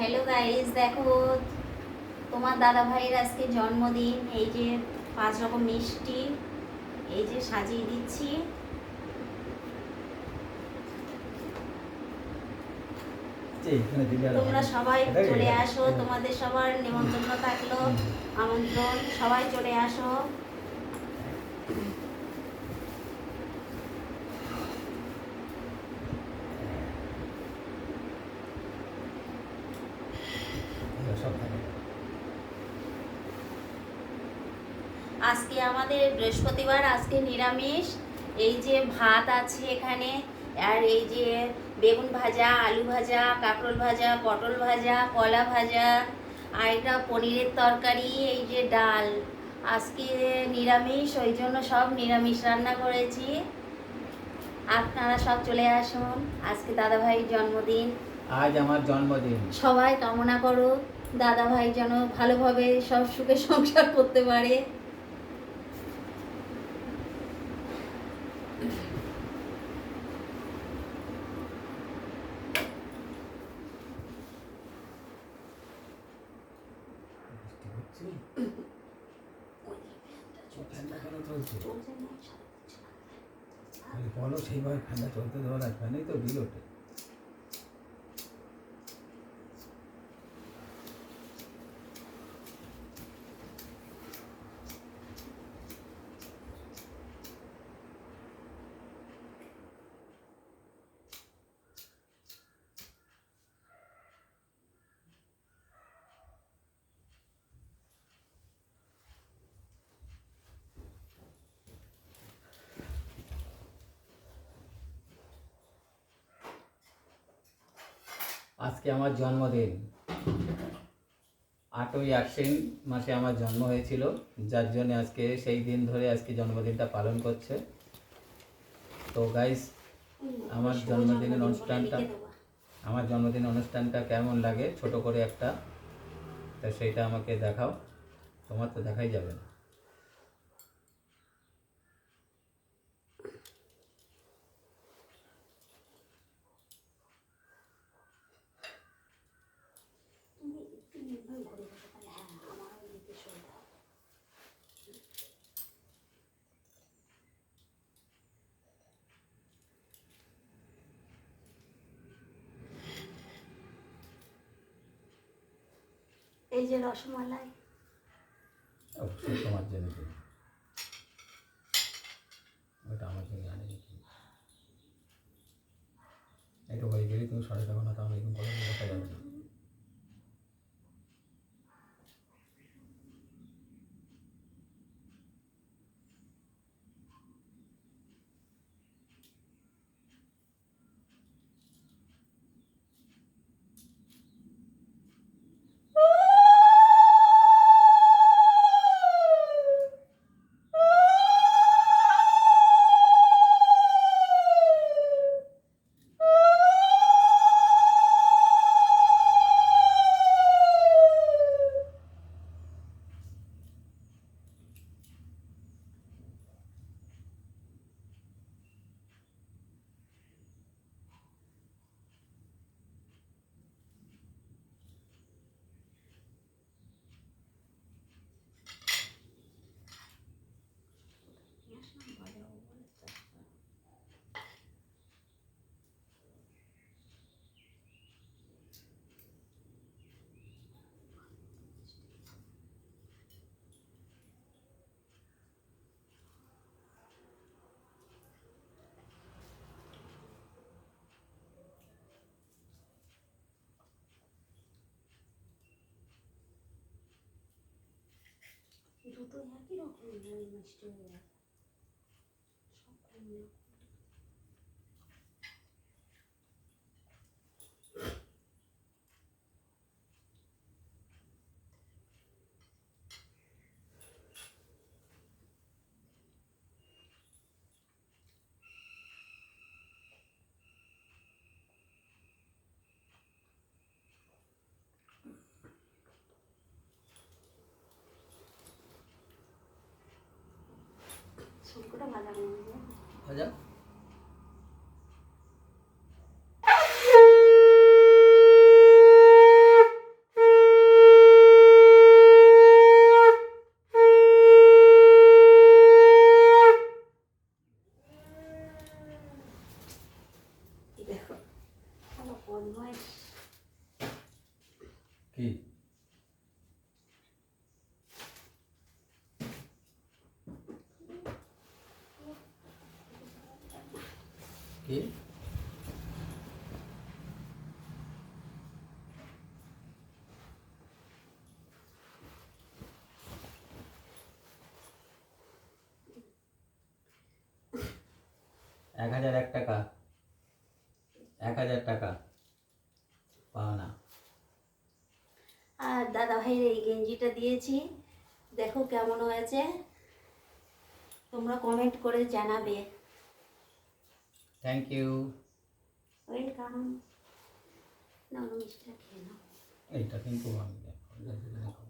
Hello guys দেখো তোমার দাদা ভাইয়ের আজকে জন্মদিন। এই যে পাঁচ রকম মিষ্টি এই যে সাজিয়ে দিচ্ছি। তোমরা সবাই চলে আসো। তোমাদের সবার নিমন্ত্রণ থাকল। আমন্ত্রণ। সবাই চলে আসো এগুলো সব থাকে। আজকে আমাদের বৃহস্পতিবার আজকে নিরামিষ। এই যে ভাত আছে এখানে আর এই যে বেগুন ভাজা আলু ভাজা কাঁকরোল ভাজা পটল ভাজা কলা ভাজা আর এটা পনিরের তরকারি এই যে ডাল। আজকে নিরামিষ ওই জন্য সব নিরামিষ রান্না করেছি। আপনারা সব চলে আসুন। আজকে দাদা ভাইয়ের জন্মদিন। আজ আমার জন্মদিন। সবাই কামনা করো দাদা ভাই যেন ভালোভাবে সব সুখে সংসার করতে পারে বৃষ্টি হচ্ছে? ও ফ্যানটা কেন চলছে? আরে ভয় ফ্যানটা চলতে দেওয়া না ফ্যানেই তো বিল ওঠে। আজকে আমার জন্মদিন। আটই আশ্বিন মাসে আমার জন্ম হয়েছিল, যার জন্য আজকে সেই দিন ধরে আজকে জন্মদিনটা পালন করছে। তো গাইস আমার জন্মদিনের অনুষ্ঠানটা আমার জন্মদিন অনুষ্ঠানটা কেমন লাগে? ছোট করে একটা। তা সেইটা আমাকে দেখাও। তোমার তো দেখাই যাবে না এই যে রসমালাই। তোমার জন্য। ওটা আমার হয়ে গেলে তুমি সরে থাকো না তাহলে এরকম কথা দেখা যাবে না। দুটো একই রকম মিষ্টি হয়ে গেছে সব কম না। শুক্তো ভাজা নিয়ে ভাজা কি কি এক হাজার এক টাকা। এক হাজার টাকা। পাওনা। আর দাদা ভাইয়ের এই গেঞ্জিটা দিয়েছি। দেখো কেমন হয়েছে। তোমরা কমেন্ট করে জানাবে। থ্যাংক ইউ ওয়েলকাম না মিষ্টিটা খেয়ে নাও। এইটা কিন্তু আমি দেখো।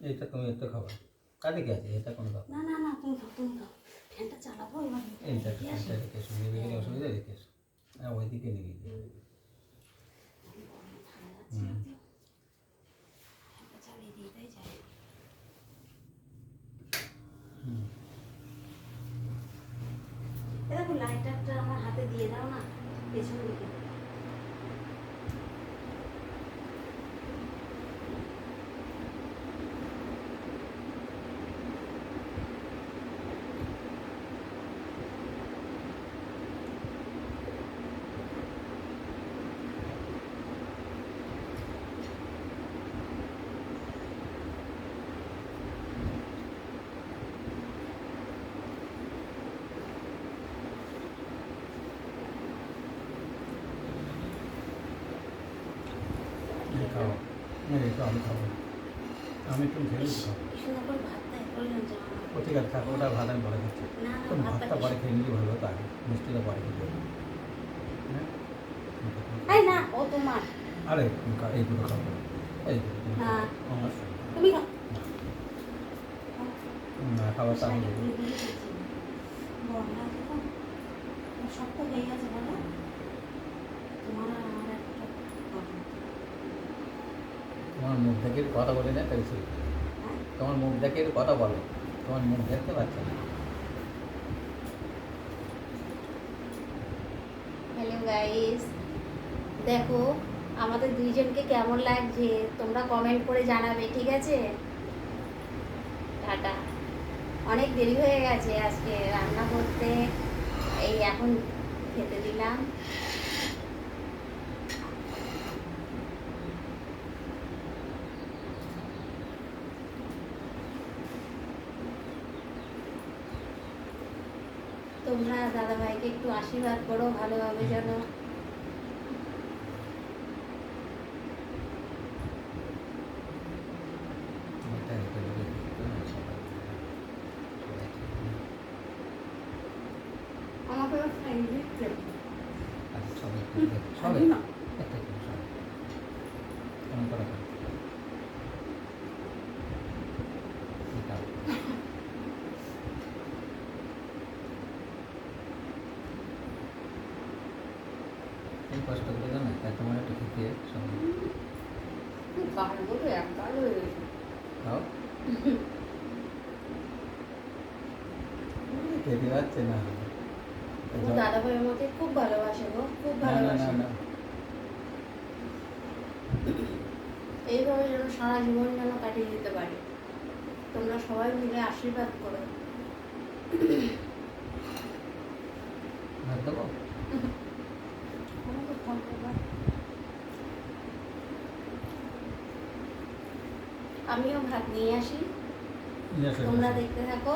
এইটা তুমি একটু খাবার কাটে কি আছে? এটা কোনো না না না তুমি তুমি ফ্যানটা চালাবো এবার এইটা একটু ফ্যানটা রেখে এসো নিয়ে গেলে অসুবিধা রেখে এসো হ্যাঁ নিয়ে গিয়ে। লাইটারটা আমার হাতে দিয়ে দাও না পেছন দিকে এই খাও এই রেখো আমি খাব আমি একটু এ ও ঠিক আছে থাক ওটা ভাত আমি পরে খাচ্ছি। ভাতটা পরে খেয়ে নিলে ভালো হতো আগে মিষ্টিটা পরে খেতে। হ্যাঁ? আরে এইগুলো খাব এইগুলো না। খাও। আমার তুমি খাও। না খাবার তো। শক্ত হয়ে গেছে বলো। তোমার আর আমার একটা কথা। তোমার মুখ দেখে কথা বলে না হ্যাঁ? তোমার মুখ দেখে কথা বলো, তোমার মুখ দেখতে পাচ্ছে না। হ্যালো গাইস দেখো, আমাদের দুইজনকে কেমন লাগছে? তোমরা কমেন্ট করে জানাবে, ঠিক আছে? টাটা। অনেক দেরি হয়ে গেছে আজকে রান্না করতে। এই এখন খেতে দিলাম। তোমরা দাদাভাইকে একটু আশীর্বাদ করো ভালোভাবে যেন এটা এটা এটা আমাকে ফ্রেন্ড দিচ্ছে আচ্ছা সবাই একটু দেখো, সবাই আমি না। একটা করে সবাই কেমন করে খাও? এটা। এই কষ্ট করে জানো তাই তোমার একটু খেতে সবাই গালগুলো একবার হয়ে গেছে খাও খেতে পারছে না। ও দাদাভাই আমাকে খুব ভালোবাসে গো খুব ভালোবাসে। এইভাবে যেন সারা জীবন যেন কাটিয়ে দিতে পারি। তোমরা সবাই মিলে আশীর্বাদ করো। ভাত দেবো আমাকে ফোন করবা। আমিও ভাত নিয়ে আসি। তোমরা দেখতে থাকো।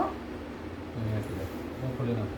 খুলে নাও।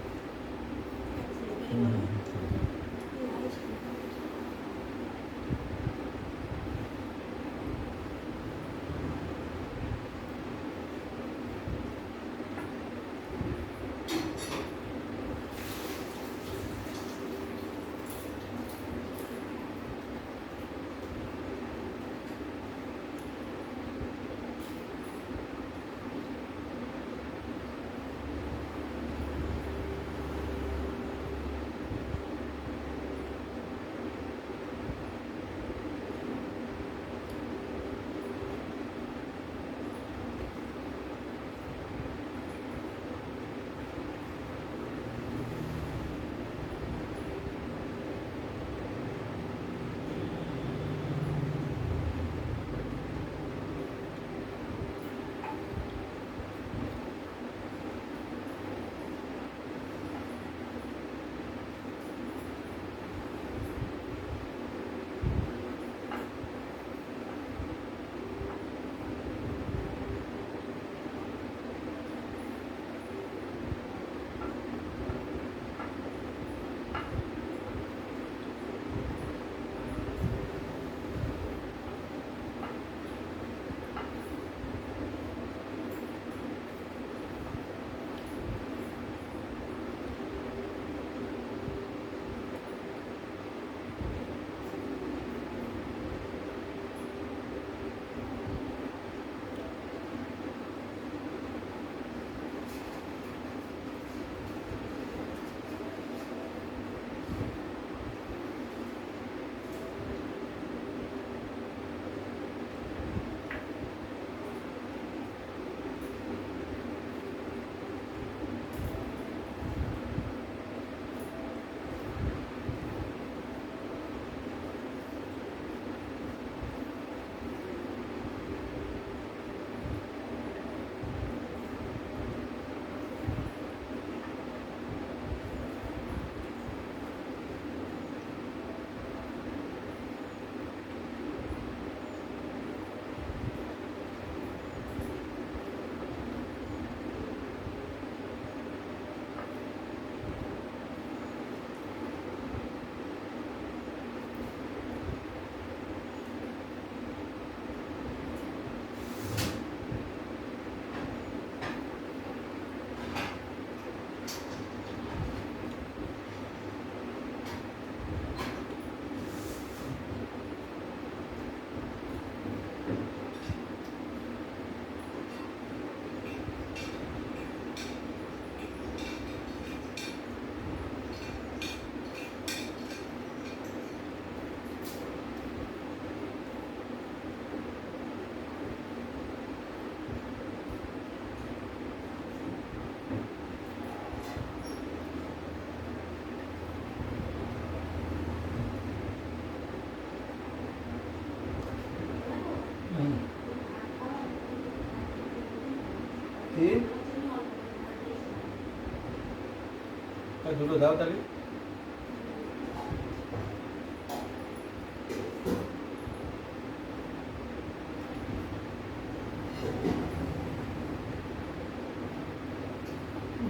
দুটো দাও তাহলে।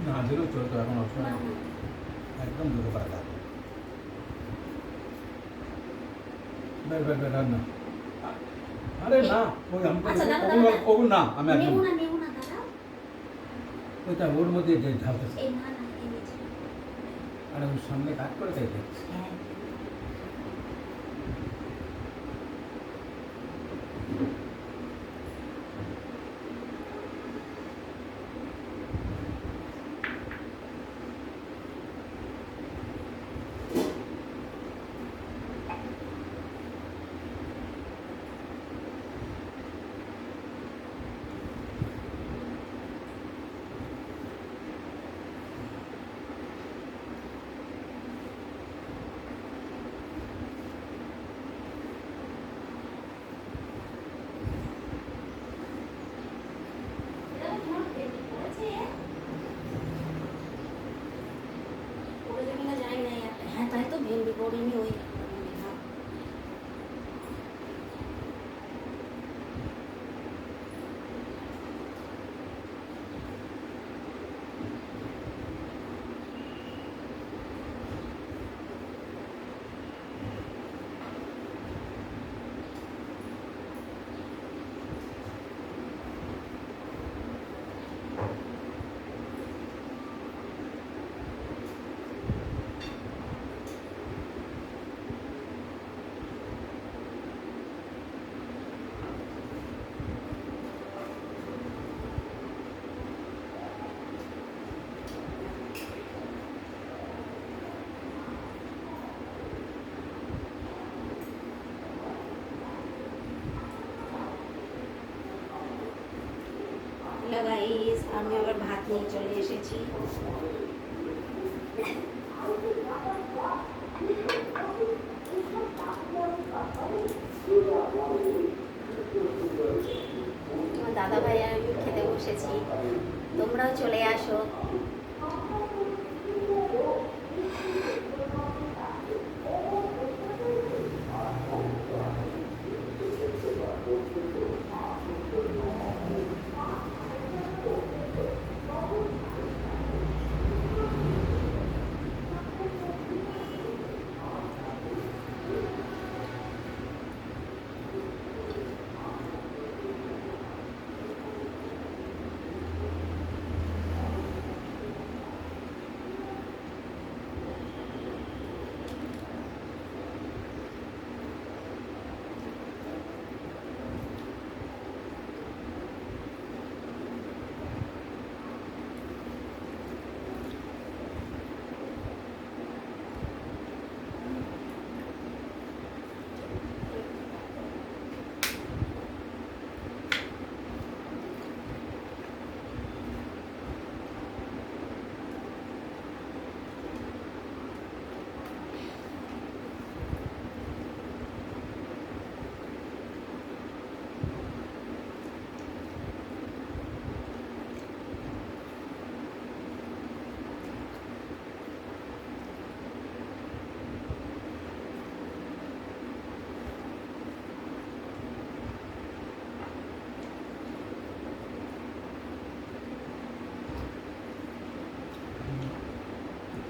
না দিলেও চলতো এখন অপশন একদম দুটো পারা দাও বের বের বের না। আরে না ওই আমি আচ্ছা, না আমি একদম ওইটা ওর মধ্যে নিচে। আরে ওর সামনে কাজ করে তাই তো। হ্যাঁ এটা তোমার পেটে পড়েছে পড়েছে কিনা জানি না একটা হ্যাঁ তাই তো ভেন্ডি পড়েনি ওই গাইস আমি আবার ভাত নিয়ে চলে এসেছি আমার দাদা ভাই আর আমি খেতে বসেছি তোমরাও চলে আসো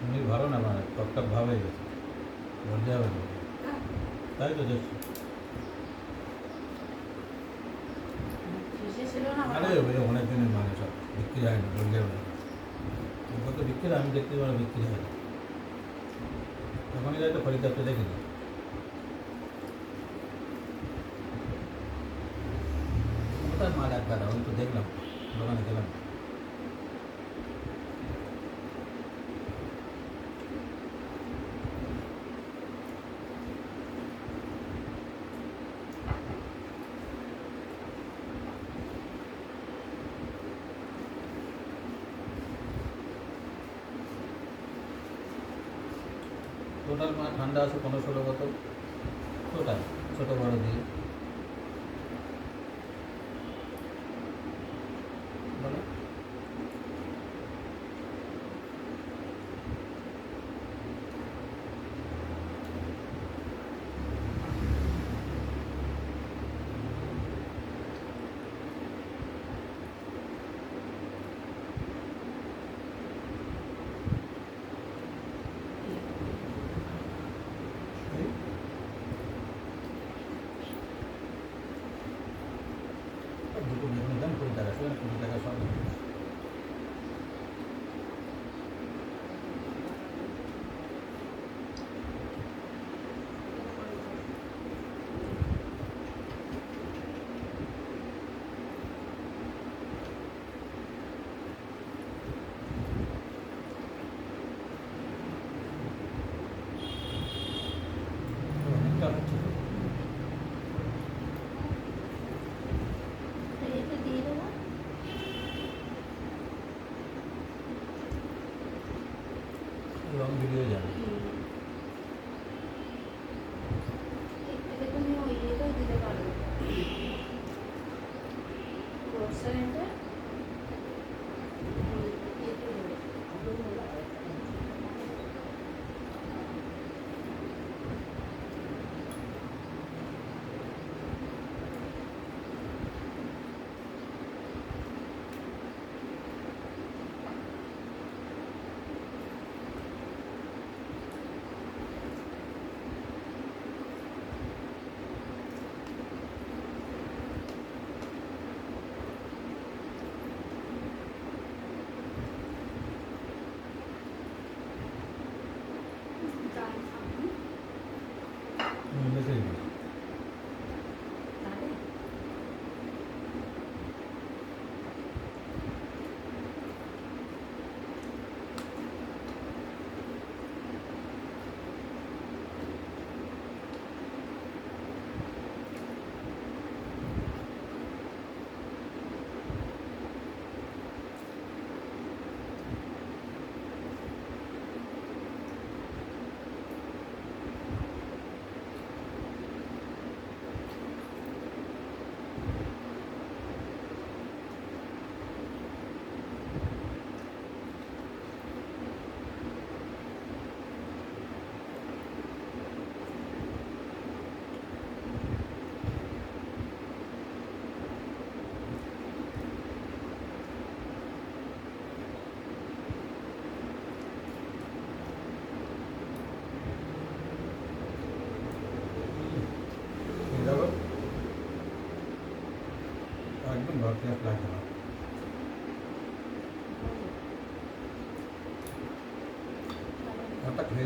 তুমি মানে টকটক ভাব হয়ে গেছে। বলতে হবে না। তাই তো ছিল আরে ওই অনেক দিনের মানে সব। বিক্রি হয় না বলতে হবে না। কত বিক্রি আমি দেখতে পারো বিক্রি হয় না। তখনই তো খরিদারটা দেখিনি কোথায় মাল এক গাদা আমি তো দেখলাম দোকানে গেলাম। টোটাল মানে ঠান্ডা আছে পনেরো ষোলো বোতল টোটাল ছোটো বড়ো দিয়ে।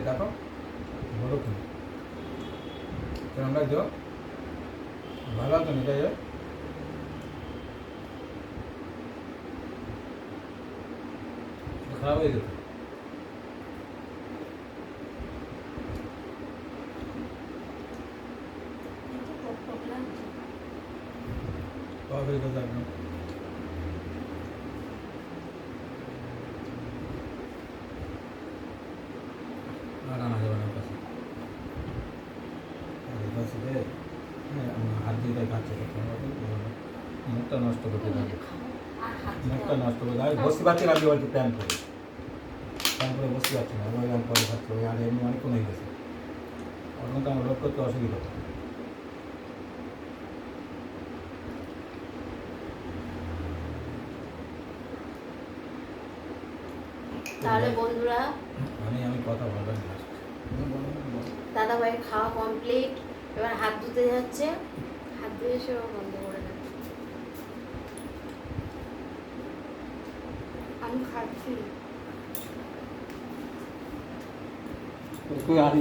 দেখো বলো তুমি কেমন লাগছো ভালো লাগতো না তাই খারাপ হয়ে গেছে খারাপ হয়ে গেছে একদম আর আনা যাবে না ওর কাছে আর ওর কাছে গিয়ে, হ্যাঁ, আমার হাত দিয়ে তাই খাচ্ছে তো, কোনো রকম কোনো রকম। মুখটা নষ্ট করতে থাকে মুখটা নষ্ট করে আমি বসতে পারছি না আমি বলছি প্যান করে প্যান করে বসতে পারছি না ওই আমি পরে খাচ্ছি আর এমনি অনেক কমে গেছে। ওর মধ্যে আমার রোগ করতে অসুবিধা তাহলে বন্ধুরা আমি আমি কথা বলবেন দাদা ভাইয়ের খাওয়া কমপ্লিট এবার হাত ধুতে যাচ্ছে। হাত ধুয়ে এসে ও বন্ধ করে দেবে আমি খাচ্ছি।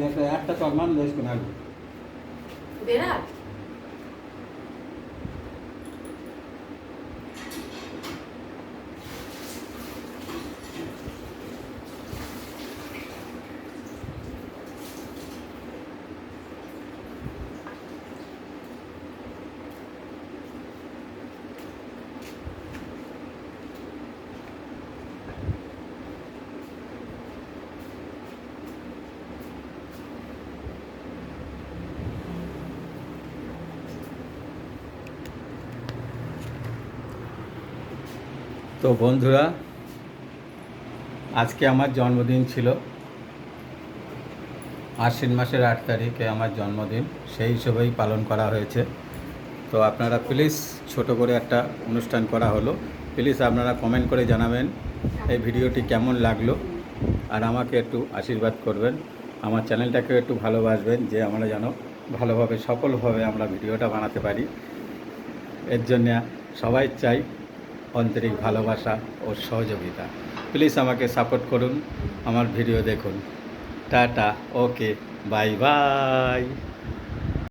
একটা একটা চকমান লেস করে আগে তো বন্ধুরা, আজকে আমার জন্মদিন ছিল। আশ্বিন মাসের আট তারিখে আমার জন্মদিন, সেই হিসেবেই পালন করা হয়েছে। তো আপনারা প্লিজ ছোট করে একটা অনুষ্ঠান করা হলো। প্লিজ আপনারা কমেন্ট করে জানাবেন এই ভিডিওটি কেমন লাগল। আর আমাকে একটু আশীর্বাদ করবেন। আমার চ্যানেলটাকে একটু ভালোবাসবেন, যে আমরা যেন ভালোভাবে, সফলভাবে আমরা ভিডিওটা বানাতে পারি। এর জন্য সবাই চাই আন্তরিক ভালোবাসা ও সহযোগিতা। প্লিজ আমাকে সাপোর্ট করুন, আমার ভিডিও দেখুন। Tata okay bye bye